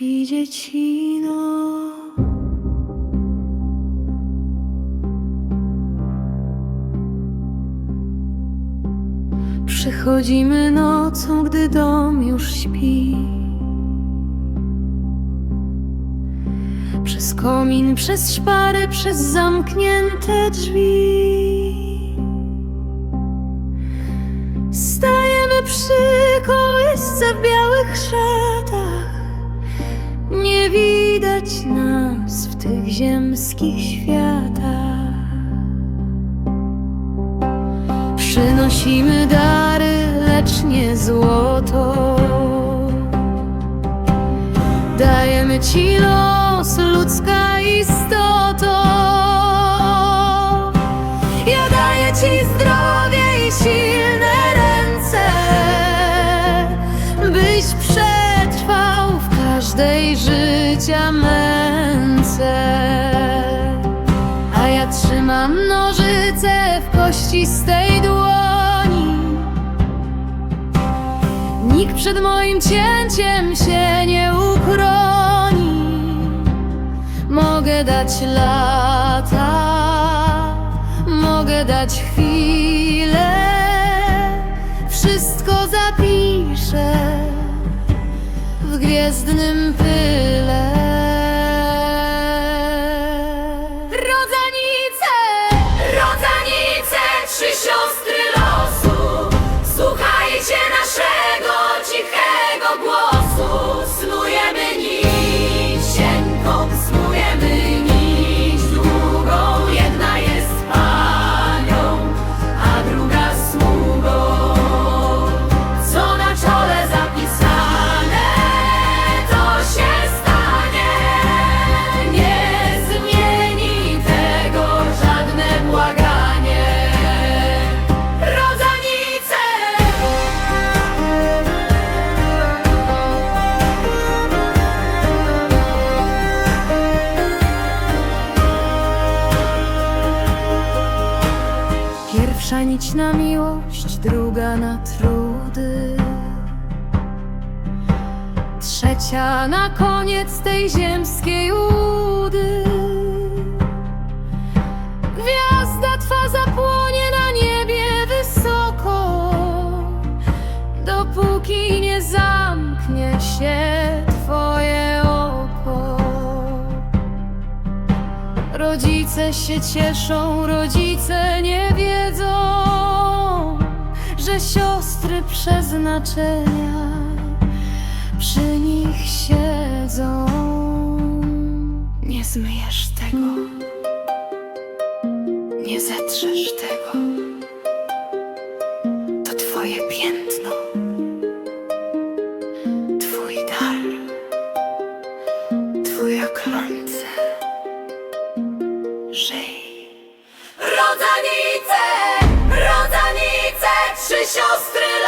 dziecino. Przychodzimy nocą, gdy dom już śpi. Przez komin, przez szparę, przez zamknięte drzwi. Stajemy przy kołysce w białych szatach. Nas w tych ziemskich światach. Przynosimy dary, lecz nie złoto. Dajemy ci los, ludzka istoto. Ja daję ci zdrowie i silne ręce, byś przetrwał w każdej życia męce. Trzymam nożyce w kościstej dłoni. Nikt przed moim cięciem się nie uchroni. Mogę dać lata, mogę dać chwilę. Wszystko zapiszę w gwiezdnym pyle. Pierwsza nić na miłość, druga na trudy. Trzecia na koniec tej ziemskiej udy. Gwiazda twa zapłonie na niebie wysoko, dopóki nie zamknie się twoje Rodzice się cieszą, rodzice nie wiedzą, że siostry przeznaczenia przy nich siedzą. Nie zmyjesz tego, nie zetrzesz tego. To twoje piętno, twój dar, twoja klątwa. Rodzanice, rodzanice, trzy siostry